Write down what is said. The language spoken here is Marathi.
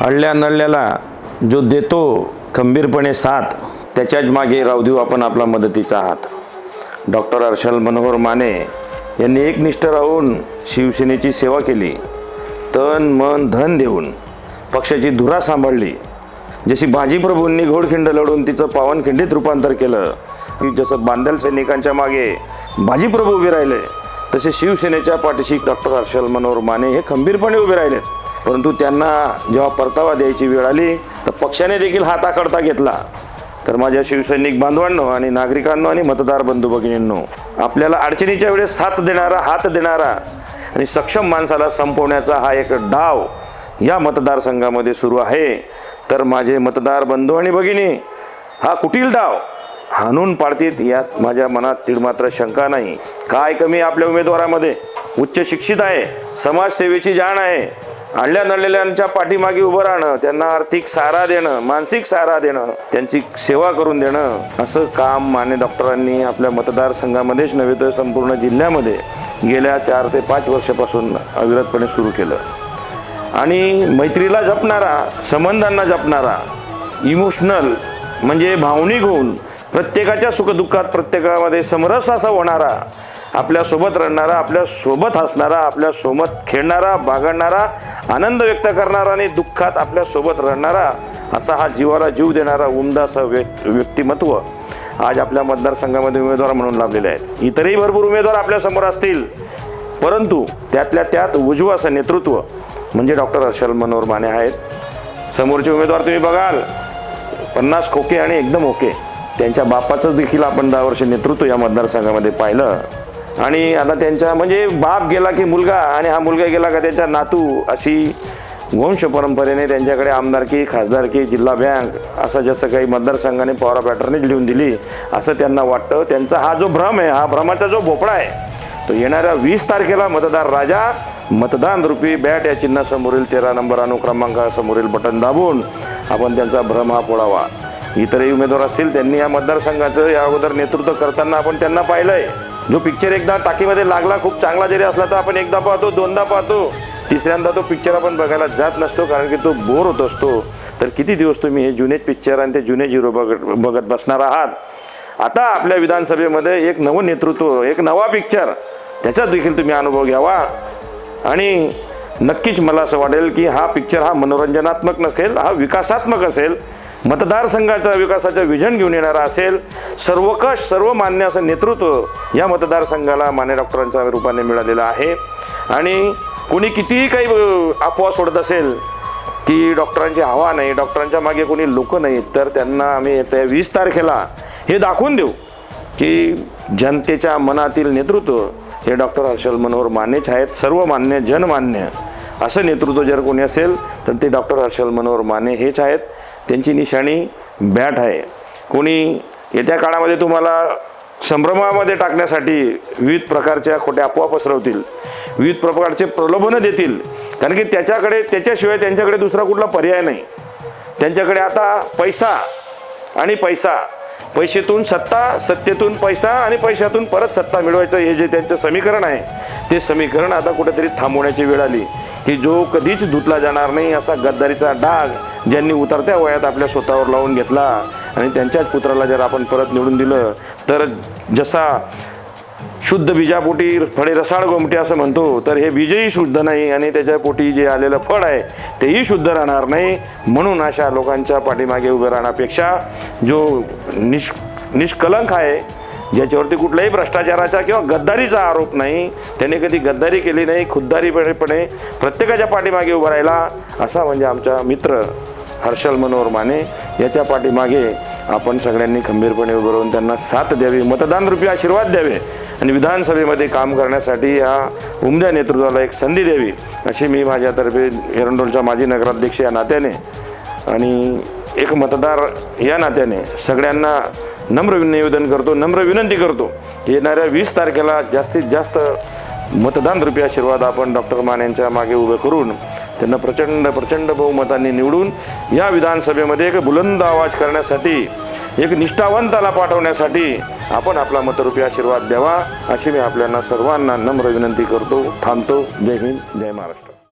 अडल्या नडल्याला जो देतो खंबीरपणे साथ त्याच्याच मागे राहू देऊ आपण आपला मदतीचा हात. डॉक्टर हर्षल मनोहर माने यांनी एकनिष्ठ राहून शिवसेनेची सेवा केली. तन मन धन देऊन पक्षाची धुरा सांभाळली. जशी बाजीप्रभूंनी घोडखिंड लढून तिचं पावनखिंडीत रूपांतर केलं की जसं बांधल सैनिकांच्या मागे बाजीप्रभू उभे राहिले तसे शिवसेनेच्या पाठीशी डॉक्टर हर्षल मनोहर माने हे खंबीरपणे उभे राहिलेत. परंतु त्यांना जेव्हा परतावा द्यायची वेळ आली तर पक्षाने देखील हात घेतला. तर माझ्या शिवसैनिक बांधवांनो आणि नागरिकांनो आणि मतदार बंधू भगिनींनो आपल्याला अडचणीच्या वेळेस साथ देणारा हात देणारा आणि सक्षम माणसाला संपवण्याचा हा एक डाव या मतदारसंघामध्ये सुरू आहे. तर माझे मतदार बंधू आणि भगिनी हा कुटील डाव हाणून पाडतीत यात माझ्या मनात तीड मात्र शंका नाही. काय कमी आपल्या उमेदवारामध्ये? उच्च शिक्षित आहे समाजसेवेची जाण आहे. आणल्या नडलेल्यांच्या पाठीमागे उभं राहणं त्यांना आर्थिक सहारा देणं मानसिक सहारा देणं त्यांची सेवा करून देणं असं काम मान्य डॉक्टरांनी आपल्या मतदारसंघामध्येच नव्हे तर संपूर्ण जिल्ह्यामध्ये गेल्या चार ते पाच वर्षापासून अविरतपणे सुरू केलं. आणि मैत्रीला जपणारा संबंधांना जपणारा इमोशनल म्हणजे भावनिक होऊन प्रत्येकाच्या सुखदुःखात प्रत्येकामध्ये समरस असा होणारा आपल्यासोबत रडणारा आपल्यासोबत हसणारा आपल्यासोबत खेळणारा बागडणारा आनंद व्यक्त करणारा आणि दुःखात आपल्यासोबत रडणारा असा हा जीवाला जीव देणारा उमदा असा व्यक्तिमत्व आज आपल्या मतदारसंघामध्ये उमेदवार म्हणून लाभलेले आहेत. इतरही भरपूर उमेदवार आपल्यासमोर असतील. परंतु त्यातल्या त्यात उजवं असं नेतृत्व म्हणजे डॉक्टर हर्षल मनोहर माने आहेत. समोरचे उमेदवार तुम्ही बघाल. पन्नास खोके आणि एकदम ओके. त्यांच्या बापाचं देखील आपण दहा वर्ष नेतृत्व या मतदारसंघामध्ये पाहिलं. आणि आता त्यांच्या म्हणजे बाप गेला की मुलगा आणि हा मुलगा गेला का त्यांच्या नातू अशी वंश परंपरेने त्यांच्याकडे आमदारकी खासदारकी जिल्हा बँक असं जसं काही मतदारसंघाने पॉवर पॅटर्नच लिहून दिली असं त्यांना वाटतं. त्यांचा हा जो भ्रम आहे हा भ्रमाचा जो भोपळा आहे तो येणाऱ्या वीस तारखेला मतदार राजा मतदान रूपी बॅट या चिन्हासमोरील तेरा नंबर अनुक्रमांकासमोरील बटन दाबून आपण त्यांचा भ्रम हा पोळावा इतरही उमेदवार असतील त्यांनी या मतदारसंघाचं या अगोदर नेतृत्व करताना आपण त्यांना पाहिलंय. जो पिक्चर एकदा टाकीमध्ये लागला खूप चांगला जरी असला तर आपण एकदा पाहतो दोनदा पाहतो. तिसऱ्यांदा तो पिक्चर आपण बघायला जात नसतो कारण की तो बोर होत असतो. तर किती दिवस तुम्ही हे जुनेच पिक्चर आणि ते जुने झिरो बघत बघत बसणार आहात? आता आपल्या विधानसभेमध्ये एक नवं नेतृत्व एक नवा पिक्चर त्याचा देखील तुम्ही अनुभव घ्यावा. आणि नक्कीच मला असं वाटेल की हा पिक्चर हा मनोरंजनात्मक नसेल हा विकासात्मक असेल मतदारसंघाचा विकासाचं विजन घेऊन येणारा असेल सर्वकष सर्वमान्य असं नेतृत्व या मतदारसंघाला मान्य डॉक्टरांच्या रूपाने मिळालेलं आहे. आणि कोणी कितीही काही अ, अफवा सोडत असेल की डॉक्टरांची हवा नाही डॉक्टरांच्या मागे कोणी लोक नाहीत तर त्यांना आम्ही येत्या वीस तारखेला हे दाखवून देऊ की जनतेच्या मनातील नेतृत्व हे डॉक्टर हर्षल मनोहर मानेच आहेत सर्वमान्य जनमान्य असं नेतृत्व जर कोणी असेल तर ते डॉक्टर हर्षल मनोहर माने हेच आहेत. त्यांची निशाणी बॅट आहे. कोणी येत्या काळामध्ये तुम्हाला संभ्रमामध्ये टाकण्यासाठी विविध प्रकारच्या खोट्या अफवा पसरवतील विविध प्रकारचे प्रलोभनं देतील कारण की त्याच्याकडे त्याच्याशिवाय त्यांच्याकडे दुसरा कुठला पर्याय नाही. त्यांच्याकडे आता पैसा आणि पैसा पैशातून सत्ता सत्तेतून पैसा आणि पैशातून परत सत्ता मिळवायचं हे जे त्यांचं समीकरण आहे ते समीकरण आता कुठेतरी थांबवण्याची वेळ आली. की जो कधीच धुतला जाणार नाही असा गद्दारीचा डाग ज्यांनी उतरत्या वयात आपल्या स्वतःवर लावून घेतला आणि त्यांच्याच पुत्राला जर आपण परत निवडून दिलं तर जसा शुद्ध बीजापोटी फळे रसाळ गोमटे असं म्हणतो तर हे बीजही शुद्ध नाही आणि त्याच्या पोटी जे आलेलं फळ आहे तेही शुद्ध राहणार नाही. म्हणून अशा लोकांच्या पाठीमागे उभे राहण्यापेक्षा जो निष् निष्कलंक आहे ज्याच्यावरती कुठल्याही भ्रष्टाचाराचा किंवा गद्दारीचा आरोप नाही त्याने कधी गद्दारी केली नाही खुद्दारीपणेपणे प्रत्येकाच्या पाठीमागे उभं राहिला असा म्हणजे आमचा मित्र हर्षल मनोहर माने याच्या पाठीमागे आपण सगळ्यांनी खंबीरपणे उभं राहून त्यांना साथ द्यावी मतदान रूपी आशीर्वाद द्यावे आणि विधानसभेमध्ये काम करण्यासाठी या उमद्या नेतृत्वाला एक संधी द्यावी अशी मी माझ्यातर्फे एरंडोलच्या माजी नगराध्यक्ष या नात्याने आणि एक मतदार या नात्याने सगळ्यांना नम्र निवेदन करतो नम्र विनंती करतो येणाऱ्या वीस तारखेला जास्तीत जास्त मतदानरूपी आशीर्वाद आपण डॉक्टर मान यांच्या मागे उभे करून त्यांना प्रचंड प्रचंड बहुमतांनी निवडून या विधानसभेमध्ये एक बुलंद आवाज करण्यासाठी एक निष्ठावंताला पाठवण्यासाठी आपण आपला मतरूपी आशीर्वाद द्यावा अशी मी आपल्याला सर्वांना नम्र विनंती करतो थांबतो. जय हिंद जय महाराष्ट्र.